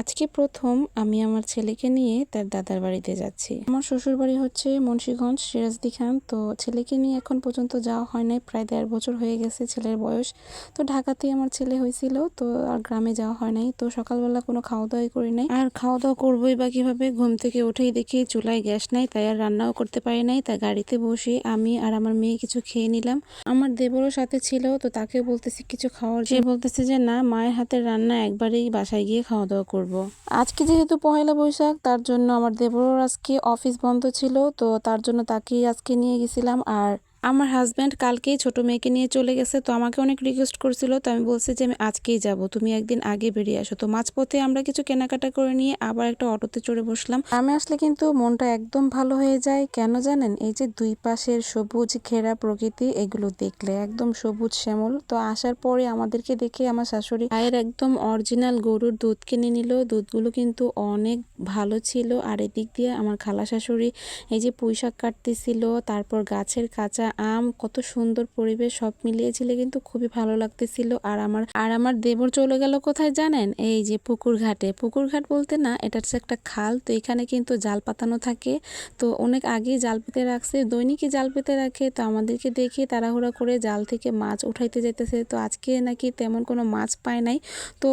আজকে প্রথম আমি আমার ছেলেকে নিয়ে তার দাদার বাড়িতে যাচ্ছি। আমার শ্বশুর বাড়ি হচ্ছে মুন্সীগঞ্জ, সিরাজদি খান। তো ছেলেকে নিয়ে এখন পর্যন্ত যাওয়া হয় নাই, প্রায় দেড় বছর হয়ে গেছে ছেলের বয়স। তো ঢাকাতেই আমার ছেলে হয়েছিল, তো আর গ্রামে যাওয়া হয় নাই। তো সকালবেলা কোনো খাওয়া দাওয়াই করি নাই। আর খাওয়া দাওয়া করবোই বা কীভাবে? ঘুম থেকে উঠেই দেখি চুলায় গ্যাস নাই, তাই আর রান্নাও করতে পারি নাই। তাই গাড়িতে বসে আমি আর আমার মেয়ে কিছু খেয়ে নিলাম। আমার দেবরও সাথে ছিল, তো তাকে বলতেছি কিছু খাওয়ার সে বলতেছে যে, না, মায়ের হাতের রান্না একবারেই বাসায় গিয়ে খাওয়া দাওয়া করব। আজকে যেহেতু পহেলা বৈশাখ, তার জন্য আমার দেবর আজকে অফিস বন্ধ ছিল, তো তার জন্য তাকেই আজকে নিয়ে গেছিলাম। আর আমার হাজব্যান্ড কালকেই ছোট মেয়েকে নিয়ে চলে গেছে, তো আমাকে অনেক রিকোয়েস্ট করছিল, তো আমি বলছি যে আমি আজকেই যাব, তুমি একদিন আগে বেরিয়ে আসো। তো মাঝপথে আমরা কিছু কেনাকাটা করে নিয়ে আবার একটা অটোতে চড়ে বসলাম। আমি আসলে কিন্তু মনটা একদম ভালো হয়ে যায়। কেন জানেন? এই যে দুই পাশের সবুজ, ঘেরা প্রকৃতি, এগুলো দেখলে একদম সবুজ শ্যামল। তো আসার পরে আমাদেরকে দেখে আমার শাশুড়ি মায়ের একদম অরিজিনাল গরুর দুধ কিনে নিল। দুধগুলো কিন্তু অনেক ভালো ছিল। আর এদিক দিয়ে আমার খালা শাশুড়ি এই যে পুঁই শাক কাটতেছিল, তারপর গাছের কাঁচা আম, কত সুন্দর পরিবেশ, সব মিলিয়েছিল কিন্তু খুবই ভালো লাগতেছিল। আর আমার আর আমার দেবর চলে গেল কোথায় জানেন? এই যে পুকুর ঘাটে। পুকুর ঘাট বলতে না, এটা হচ্ছে একটা খাল, তো এখানে কিন্তু জাল পাতানো থাকে। তো অনেক আগেই জাল পেতে রাখছে, দৈনিকই জাল পেতে রাখে। তো আমাদেরকে দেখে তাড়াহুড়া করে জাল থেকে মাছ উঠাইতে যেতেছে তো আজকে নাকি তেমন কোনো মাছ পায় নাই। তো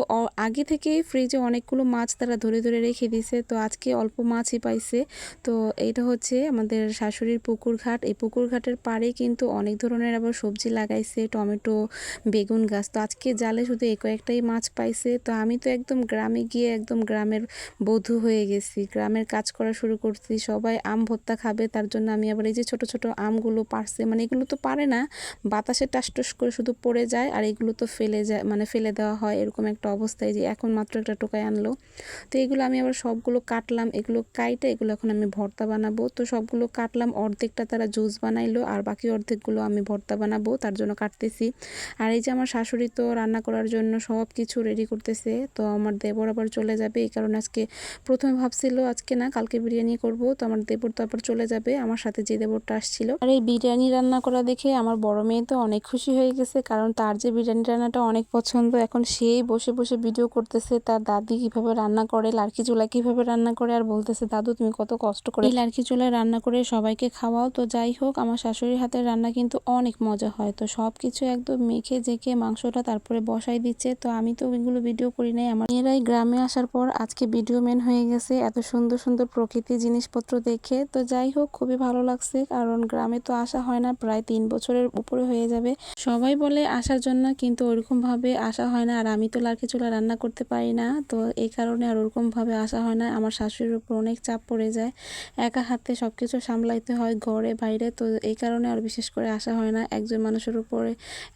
আগে থেকেই ফ্রিজে অনেকগুলো মাছ তারা ধরে ধরে রেখে দিছে। তো আজকে অল্প মাছই পাইছে। তো এইটা হচ্ছে আমাদের শাশুড়ির পুকুর ঘাট। এই পুকুর ঘাটের পাড়ে কিন্তু অনেক ধরনের আবার সবজি লাগাইছে, টমেটো, বেগুন গাছ। তো আজকে জালে শুধু এই কয়েকটাই মাছ পাইছে। তো আমি তো একদম গ্রামে গিয়ে একদম গ্রামের বধূ হয়ে গেছি। গ্রামের কাজ করা শুরু করছি। সবাই আম ভর্তা খাবে, তার জন্য আমি আবার এই যে ছোট ছোট আমগুলো পারছে মানে এগুলো তো পারে না। বাতাসে টাসটুস করে শুধু পড়ে যায় আর এগুলো তো ফেলে যায় মানে ফেলে দেওয়া হয়, এরকম একটা অবস্থায় যে এখন মাত্র একটা টোকায় আনলো। তো এগুলো আমি আবার সবগুলো কাটলাম, এগুলো কাইটে, এগুলো এখন আমি ভর্তা বানাবো। তো সবগুলো কাটলাম, অর্ধেকটা তারা জুস বানাইলো আর বাকি অর্ধেকগুলো আমি ভর্তা বানাবো, তার জন্য কাটতেছি। আর এই যে আমার শাশুড়ি তো রান্না করার জন্য সব কিছু রেডি করতেছে, তো আমার দেবর আবার চলে যাবে, এই কারণে আজকে প্রথমে ভাবছিল আজকে না, কালকে বিরিয়ানি করব, তো আমার দেবর তো আবার চলে যাবে, আমার সাথে যে দেবরটা আসছিল। আর এই বিরিয়ানি রান্না করা দেখে আমার বড় মেয়ে তো অনেক খুশি হয়ে গেছে, কারণ তার যে বিরিয়ানি রান্নাটা অনেক পছন্দ, এখন সেই বসে বসে ভিডিও করতেছে, তার দাদি কীভাবে রান্না করে, লার্কি চুলা কীভাবে রান্না করে, আর বলতেছে, দাদু, তুমি কত কষ্ট করে লার্কি চুলায় রান্না করে সবাইকে খাওয়াও। তো যাই হোক, আমার শাশুড়ির হাতের রান্না কিন্তু অনেক মজা হয়। তো সব কিছু একদম মেখে জেকে মাংসটা তারপরে বসাই দিচ্ছে। তো আমি তো ওইগুলো ভিডিও করি নাই। আমার মেয়েরাই গ্রামে আসার পর আজকে ভিডিও ম্যান হয়ে গেছে এত সুন্দর সুন্দর প্রকৃতি জিনিসপত্র দেখে। তো যাই হোক, খুবই ভালো লাগছে। কারণ গ্রামে তো আসা হয় না, প্রায় তিন বছরের উপরে হয়ে যাবে। সবাই বলে আসার জন্য কিন্তু ওরকম ভাবে আসা হয় না। আর আমি তো লার্কি চুলা রান্না করতে পারি না। তো এই কারণে আর ওরকম ভাবে আসা হয় না। আমার শাশুড়ির উপর অনেক চাপ পড়ে যায়। একা হাতে সবকিছু সামলাইতে হয়, ঘরে, বাইরে। তো এই কারণে আর বিশেষ করে আসা হয় না। একজন মানুষের উপরে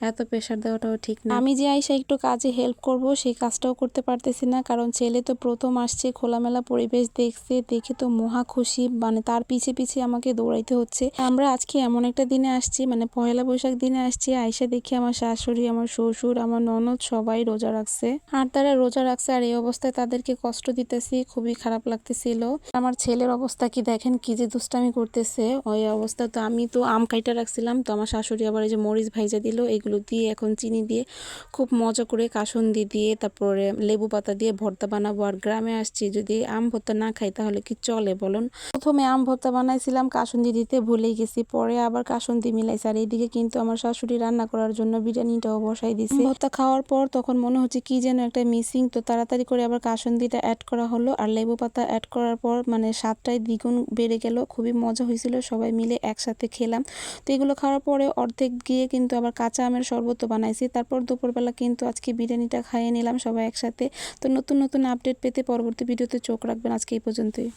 এত প্রেশার দেওয়াটাও ঠিক না। আমি যে আইসা একটু কাজে হেল্প করব, সেই কাজটাও করতে পারতেছি না, কারণ ছেলে তো প্রথম আসছে, খোলামেলা পরিবেশ দেখছে, দেখে তো মহা খুশি মানে তার পিছে পিছে আমাকে দৌড়াইতে হচ্ছে। আমরা আজকে এমন একটা দিনে আসছি মানে পয়লা বৈশাখ দিনে আসছি আইসা দেখি আমার শাশুড়ি, আমার শ্বশুর, আমার ননদ সবাই রোজা রাখছে। আর তারা রোজা রাখছে আর এই অবস্থায় তাদেরকে কষ্ট দিতেছি, খুবই খারাপ লাগতেছিল। আমার ছেলের অবস্থা কি দেখেন, কি যে দুষ্টামি করতেছে, ওই অবস্থা তো আমি তো আম কাইটা রাখছিলাম। তো আমার শাশুড়ি আবার এই যে মরিচ ভাইজা দিল, এগুলো দিয়ে এখন চিনি দিয়ে খুব মজা করে কাসন্দি দিয়ে, তারপরে লেবু পাতা দিয়ে ভর্তা বানাবো। আর গ্রামে আসছি, যদি আম ভর্তা না খাই তাহলে কি চলে বলুন? প্রথমে আম ভর্তা বানাইছিলাম, কাসন্দি দিতে ভুলেই গেছি, পরে আবার কাসন্দি মিলাইছি। আর এইদিকে কিন্তু আমার শাশুড়ি রান্না করার জন্য বিরিয়ানিটাও বসাই দিছে। ভর্তা খাওয়ার পর তখন মনে হচ্ছে কি যেন একটা মিসিং, তো তাড়াতাড়ি করে আবার কাসন্দিটা অ্যাড করা হলো। আর লেবু পাতা অ্যাড করার পর মানে স্বাদটাই দ্বিগুণ বেড়ে গেল, খুবই মজা হয়েছিল, সবাই মিলে একসাথে খেলাম। তো এগুলো খাওয়ার পরে অর্ধেক গিয়ে কিন্তু আবার কাঁচা আমের শরবত বানাইছি। তারপর দুপুরবেলা কিন্তু আজকে বিরিয়ানিটা খাইয়ে নিলাম সবাই একসাথে। তো নতুন নতুন আপডেট পেতে পরবর্তী ভিডিওতে চোখ রাখবেন আজকে এই পর্যন্তই।